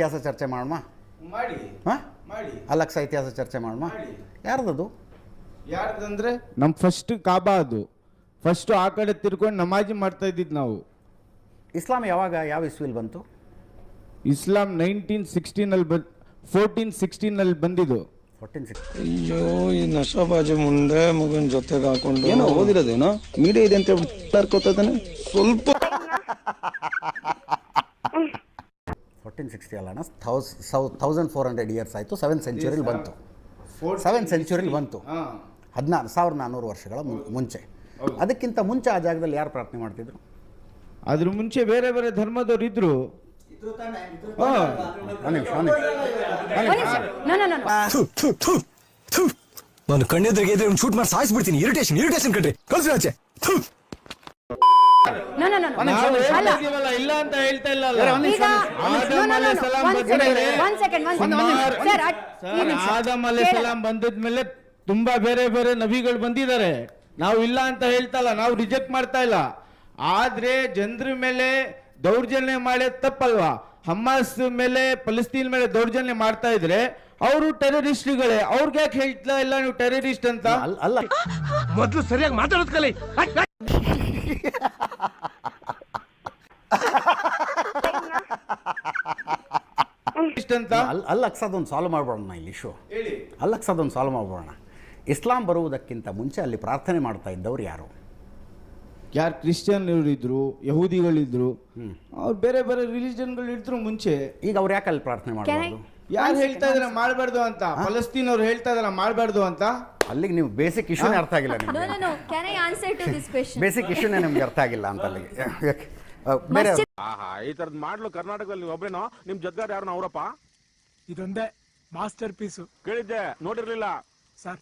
ಇತಿಹಾಸ ಚರ್ಚೆ ಮಾಡೋಣ? ಮಾಡಿ. ಹಾಂ? ಮಾಡಿ. ಅಲಕ್ಸ ಇತಿಹಾಸ ಚರ್ಚೆ ಮಾಡೋಣ? ಮಾಡಿ. ಯಾರ್ದದು? ಯಾರ್ದಂದ್ರೆ? ನಮ್ಮ ಫಸ್ಟ್ ಕಾಬಾ ಅದು. ಫಸ್ಟ್ ಆ ಕಡೆ ತಿರ್ಕೊಂಡು ನಮಾಜಿ ಮಾಡ್ತಾ ಇದ್ದಿದ್ದು ನಾವು. ಇಸ್ಲಾಂ ಯಾವಾಗ ಯಾವ ಇಸ್ವಿಲ್ ಬಂತು? ಇಸ್ಲಾಂ ನೈನ್ಟೀನ್ ಸಿಕ್ಸ್ಟೀನಲ್ಲಿ ಬಂದು ಫೋರ್ಟೀನ್ ಸಿಕ್ಸ್ಟೀನಲ್ಲಿ ಬಂದಿದ್ದು. ಫೋರ್ಟೀನ್ ಸಿಕ್ಸ್ ಅಯ್ಯೋ ಈ ನಶಾಬಾಜಿ ಮುಂದೆ ಮಗನ ಜೊತೆಗೆ ಹಾಕೊಂಡು ಏನೋ ಓದಿರೋದೇನೋ? ಮೀಡಿಯಾ ಇದೆ ಅಂತ ಹೇಳ್ಬಿಟ್ಟು ಸ್ವಲ್ಪ ಸಿಕ್ಸ್ಟಿ ಅಲ್ಲ ಥೌಸ್ ಸೌ ತೌಸಂಡ್ ಫೋರ್ ಹಂಡ್ರೆಡ್ ಇಯರ್ಸ್ ಆಯಿತು ಸೆವೆನ್ ಸೆಂಚುರಿಲಿ ಬಂತು. ಸೆವೆನ್ ಸೆಂಚುರಿಲಿ ಬಂತು. ಹಾಂ. ಹದಿನಾರು ಸಾವಿರದ ನಾನ್ನೂರು ವರ್ಷಗಳ ಮುಂಚೆ. ಅದಕ್ಕಿಂತ ಮುಂಚೆ ಆ ಜಾಗದಲ್ಲಿ ಯಾರು ಪ್ರಾರ್ಥನೆ ಮಾಡ್ತಿದ್ರು? ಅದ್ರ ಮುಂಚೆ ಬೇರೆ ಬೇರೆ ಧರ್ಮದವ್ರು ಇದ್ರು. ನಾನು ಕಣ್ಣೆದ್ರಿಗೆ ಇದ್ರೆ ಶೂಟ್ ಮಾಡಿ ಸಾಯಿಸ್ಬಿಡ್ತೀನಿ. ಇರಿಟೇಷನ್ ಇರಿಟೇಷನ್ ಕಣ್ರಿ. ಕಳ್ಸಿ ಆಚೆ. ನಾವು ಅಲ್ಲ ಇಲ್ಲ ಅಂತ ಹೇಳ್ತಾ ಇಲ್ಲ ಸರ್ ಆದಮ್ ಬಂದಿದ್ಮೇಲೆ ತುಂಬಾ ಬೇರೆ ಬೇರೆ ನಬಿಗಳು ಬಂದಿದ್ದಾರೆ. ನಾವು ಇಲ್ಲ ಅಂತ ಹೇಳ್ತಾ ಇಲ್ಲ ನಾವು ರಿಜೆಕ್ಟ್ ಮಾಡ್ತಾ ಇಲ್ಲ. ಆದ್ರೆ ಜನರ ಮೇಲೆ ದೌರ್ಜನ್ಯ ಮಾಡೋದು ತಪ್ಪಲ್ವಾ? ಹಮಾಸ್ ಮೇಲೆ ಫಲಸ್ತೀನ್ ಮೇಲೆ ದೌರ್ಜನ್ಯ ಮಾಡ್ತಾ ಇದ್ರೆ ಅವರು ಟೆರರಿಸ್ಟ್ಗಳೇ. ಅವ್ರಿಗೆ ಯಾಕೆ ಹೇಳ್ತಾ ಇಲ್ಲ ನೀವು ಟೆರರಿಸ್ಟ್ ಅಂತ? ಅಲ್ಲ ಮೊದಲು ಮೊದ್ಲು ಸರಿಯಾಗಿ ಮಾತಾಡೋದ್ ಕಲಿ. ಟೆರರಿಸ್ಟ್ ಅಂತ ಅಲ್ ಅಕ್ಸೋದೊಂದು ಸಾಲ್ವ್ ಮಾಡ್ಬೋಣ ಇಲ್ಲಿ ಇಶ್ಯೂ ಅಲ್ ಅಕ್ಸೋದೊಂದು ಸಾಲ್ವ್ ಮಾಡ್ಬೋಣ ಇಸ್ಲಾಂ ಬರುವುದಕ್ಕಿಂತ ಮುಂಚೆ ಅಲ್ಲಿ ಪ್ರಾರ್ಥನೆ ಮಾಡ್ತಾ ಇದ್ದವ್ರು ಯಾರು? ಯಾರು ಕ್ರಿಶ್ಚಿಯನ್ ಇದ್ರು ಯಹೂದಿಗಳಿದ್ರು ಅವ್ರು ಬೇರೆ ಬೇರೆ ರಿಲಿಜನ್ಗಳು ಇದ್ರು ಮುಂಚೆ. ಈಗ ಅವ್ರು ಯಾಕೆ ಅಲ್ಲಿ ಪ್ರಾರ್ಥನೆ ಮಾಡ್ಬೋದು ಯಾರು ಹೇಳ್ತಾ ಇದ್ರೆ ಮಾಡಬಾರ್ದು ಅಂತ? ಫಲಸ್ತೀನ್ ಅವ್ರು ಹೇಳ್ತಾ ಇದಾರೆ ಮಾಡಬಾರ್ದು ಅಂತ? ಅಲ್ಲಿಗೆ ನೀವು ಬೇಸಿಕ್ ಇಶ್ಯೂನೇ ಅರ್ಥ ಆಗಿಲ್ಲ ನಿಮಗೆ. ಬೇಸಿಕ್ ಇಶ್ಯೂನೇ ನಿಮ್ಗೆ ಅರ್ಥ ಆಗಿಲ್ಲ ಅಂತ ಅಲ್ಲಿಗೆ. ಯಾಕೆ? ಬೇರೆ ಆಹಾ ಈ ತರದ್ ಮಾಡ್ಲು ಕರ್ನಾಟಕದಲ್ಲಿ ನೀವು ಒಬ್ಬರೇನೋ ನಿಮ್ ಜಗ್ಗಾರ ಯಾರು ಅವರಪ್ಪ? ಇದೊಂದೇ ಮಾಸ್ಟರ್ ಪೀಸು ಕೇಳಿದ್ದೆ ನೋಡಿರ್ಲಿಲ್ಲ. ಸರ್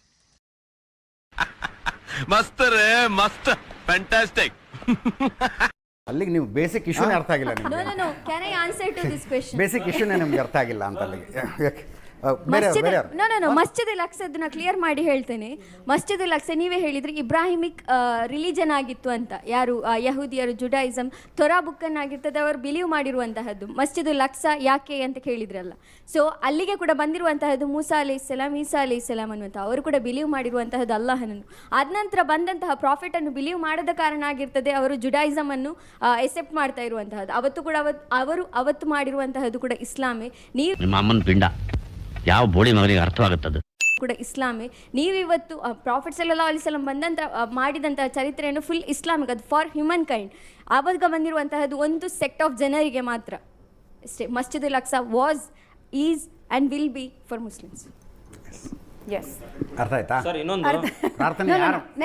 ಮಸ್ತ್ ರೇ ಮಸ್ತ್ ಫ್ಯಾಂಟಾಸ್ಟಿಕ್ ಅಲ್ಲಿಗೆ ನೀವು ಬೇಸಿಕ್ ಇಶ್ಯೂನೇ ಅರ್ಥ ಆಗಿಲ್ಲ ನಿಮಗೆ. ಬೇಸಿಕ್ ಇಶ್ಯೂನೇ ನಿಮ್ಗೆ ಅರ್ಥ ಆಗಿಲ್ಲ ಅಂತ ಅಲ್ಲಿಗೆ. ಮಸ್ಜಿದ್ ನೋ ನೋ ನೋ ಮಸ್ಜಿದ್ ಅಕ್ಸದ್ನ ಕ್ಲಿಯರ್ ಮಾಡಿ ಹೇಳ್ತೇನೆ. ಮಸ್ಜಿದ್ ಲಕ್ಸ ಅಕ್ಸ ನೀವೇ ಹೇಳಿದ್ರಿ ಇಬ್ರಾಹಿಮಿಕ್ ರಿಲಿಜನ್ ಆಗಿತ್ತು ಅಂತ. ಯಾರು ಆ, ಯಹೂದಿಯರು ಜುಡಾಯಿಸಮ್ ತೊರಾ ಬುಕ್ಕನ್ ಆಗಿರ್ತದೆ ಅವರು ಬಿಲೀವ್ ಮಾಡಿರುವಂತಹದ್ದು. ಮಸ್ಜಿದ್ ಲಕ್ಸ ಅಕ್ಸ ಯಾಕೆ ಅಂತ ಕೇಳಿದ್ರಲ್ಲ. ಸೊ ಅಲ್ಲಿಗೆ ಕೂಡ ಬಂದಿರುವಂತಹದ್ದು ಮೂಸಾ ಅಲಿ ಇಸ್ಲಾಂ ಈಸಾ ಅಲಿ ಇಸ್ಲಾಂ ಅನ್ನುವಂಥ ಅವರು ಕೂಡ ಬಿಲೀವ್ ಮಾಡಿರುವಂತಹದ್ದು ಅಲ್ಲಾಹನನ್ನು. ಆದ ನಂತರ ಬಂದಂತಹ ಪ್ರಾಫಿಟ್ ಅನ್ನು ಬಿಲೀವ್ ಮಾಡದ ಕಾರಣ ಆಗಿರ್ತದೆ ಅವರು ಜುಡಾಯಿಸಮ್ ಅನ್ನು ಎಸೆಪ್ಟ್ ಮಾಡ್ತಾ ಇರುವಂತಹದ್ದು. ಅವತ್ತು ಕೂಡ ಅವತ್ತು ಅವರು ಅವತ್ತು ಮಾಡಿರುವಂತಹದ್ದು ಕೂಡ ಇಸ್ಲಾಮೇ. ನೀವು ನಿಮ್ಮ ಅಮ್ಮನ ಪಿಂಡ. ಯಾವ ಬೋಳಿ ಮಗನಿಗೆ ಅರ್ಥವಾಗುತ್ತದೆ ಕೂಡ ಇಸ್ಲಾಮೇ. ನೀವಿವತ್ತು ಪ್ರಾಫಿಟ್ ಸಲ್ಲಾ ಅಲಿಸಲಂ ಬಂದಂತ ಮಾಡಿದಂತಹ ಚರಿತ್ರೆಯನ್ನು ಫುಲ್ ಇಸ್ಲಾಮಿಕ್ ಅದು ಫಾರ್ ಹ್ಯೂಮನ್ ಕೈಂಡ್ ಆವಾಗ ಬಂದಿರುವಂತಹದ್ದು ಒಂದು ಸೆಕ್ಟ್ ಆಫ್ ಜನರಿಗೆ ಮಾತ್ರ. ಅಷ್ಟೇ Masjid ul Aqsa was is and will be for Muslims S ಅರ್ಥ ಆಯ್ತಾ? ಸರ್ ಇನ್ನೊಂದು. ಪ್ರಾರ್ಥನೆ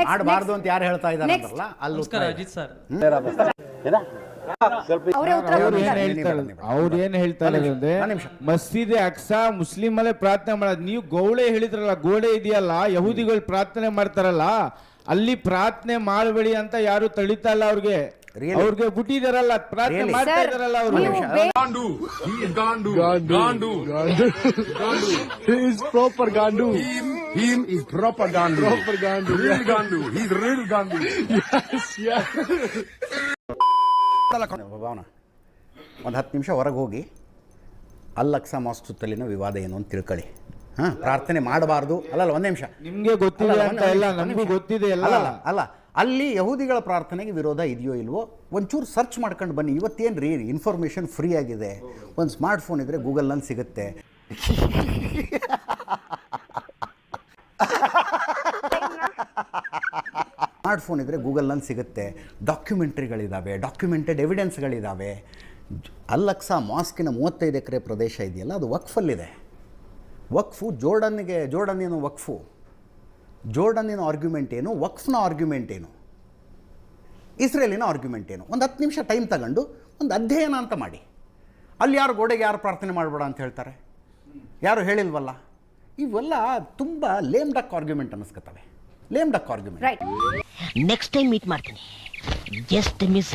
ಮಾಡಬಾರ್ದು ಅಂತ ಯಾರು ಹೇಳ್ತಾ ಇದ್ದಾರೆ ಅಲ್ಲ ಅಲ್ಲಿ ಅಜಿತ್ ಸರ್. ಅವರೇ ಉತ್ತರ ಅವ್ರು ಏನ್ ಹೇಳ್ತಾರೆ? ಅಂದ್ರೆ ಅವ್ರು. ಮಸೀದಿ ಅಕ್ಸಾ ಮುಸ್ಲಿಂ ಅಲ್ಲೇ ಪ್ರಾರ್ಥನೆ ಮಾಡೋದು ನೀವು ಗೌಳೆ ಹೇಳಿದ್ರಲ್ಲ ಗೋಡೆ ಇದೆಯಲ್ಲ ಯಹೂದಿಗಳು ಪ್ರಾರ್ಥನೆ ಮಾಡ್ತಾರಲ್ಲ ಅಲ್ಲಿ ಪ್ರಾರ್ಥನೆ ಮಾಡಬೇಡಿ ಅಂತ ಯಾರು ತಳಿತಾ ಇಲ್ಲ ಅವ್ರಿಗೆ? ಅವ್ರಿಗೆ ಬಿಟ್ಟಿದಾರಲ್ಲ ಪ್ರಾರ್ಥನೆ? ಮಾಡ್ತಾ Real ಇದಾರಲ್ಲ He's real ಬೇ- ಪ್ರಾಪರ್ ಗಾಂಡು ಭಾವನ. ಒಂದು ಹತ್ತು ನಿಮಿಷ ಹೊರಗೆ ಹೋಗಿ ಅಲ್ಲಕ್ಸ ಮಾಸ್ಕ್ ಸುತ್ತಲಿನ ವಿವಾದ ಏನು ಅಂತ ತಿಳ್ಕೊಳ್ಳಿ ಹಾಂ ಪ್ರಾರ್ಥನೆ ಮಾಡಬಾರ್ದು. ಅಲ್ಲಲ್ಲ ಒಂದು ನಿಮಿಷ. ನಿಮಗೆ ಗೊತ್ತಿಲ್ಲ ಅಂತ ಎಲ್ಲ ನಮಗೂ. ಗೊತ್ತಿದೆ ಅಲ್ಲ ಅಲ್ಲ ಅಲ್ಲಿ ಯಹೂದಿಗಳ ಪ್ರಾರ್ಥನೆಗೆ ವಿರೋಧ ಇದೆಯೋ ಇಲ್ವೋ ಒಂಚೂರು ಸರ್ಚ್ ಮಾಡ್ಕೊಂಡು ಬನ್ನಿ. ಇವತ್ತೇನು ರೀ ಇನ್ಫಾರ್ಮೇಷನ್ ಫ್ರೀ ಆಗಿದೆ? ಒಂದು ಸ್ಮಾರ್ಟ್ ಫೋನ್ ಇದ್ದರೆ ಗೂಗಲ್ನಲ್ಲಿ ಸಿಗುತ್ತೆ. ಸ್ಮಾರ್ಟ್ ಫೋನ್ ಇದ್ದರೆ ಗೂಗಲ್ನಲ್ಲಿ ಸಿಗುತ್ತೆ. ಡಾಕ್ಯುಮೆಂಟ್ರಿಗಳಿದ್ದಾವೆ ಡಾಕ್ಯುಮೆಂಟೆಡ್ ಎವಿಡೆನ್ಸ್ಗಳಿದ್ದಾವೆ ಅಲ್ಲಕ್ಸಾ ಮಾಸ್ಕಿನ ಮೂವತ್ತೈದು ಎಕರೆ ಪ್ರದೇಶ ಇದೆಯಲ್ಲ, ಅದು ವಕ್ಫಲ್ಲಿದೆ. ವಕ್ಫು ಜೋರ್ಡನ್ಗೆ ಜೋರ್ಡನ್ ಏನು ವಕ್ಫು. ಜೋರ್ಡನ್ನಿನ ಆರ್ಗ್ಯುಮೆಂಟ್ ಏನು, ವಕ್ಫ್ನ ಆರ್ಗ್ಯುಮೆಂಟ್ ಏನು? ಇಸ್ರೇಲಿನ ಆರ್ಗ್ಯುಮೆಂಟ್ ಏನು? ಒಂದು ಹತ್ತು ನಿಮಿಷ ಟೈಮ್ ತಗೊಂಡು ಒಂದು ಅಧ್ಯಯನ ಅಂತ ಮಾಡಿ. ಅಲ್ಲಿ ಯಾರು ಗೋಡೆಗೆ ಯಾರು ಪ್ರಾರ್ಥನೆ ಮಾಡಬೇಡ ಅಂತ ಹೇಳ್ತಾರೆ? ಯಾರು ಹೇಳಿಲ್ವಲ್ಲ? ಇವೆಲ್ಲ ತುಂಬ lame duck argument ಅನ್ನಿಸ್ಕೊತವೆ lame duck argument right next time meet ಮಾಡ್ತೀನಿ ಜಸ್ಟ್ ಮಿಸ್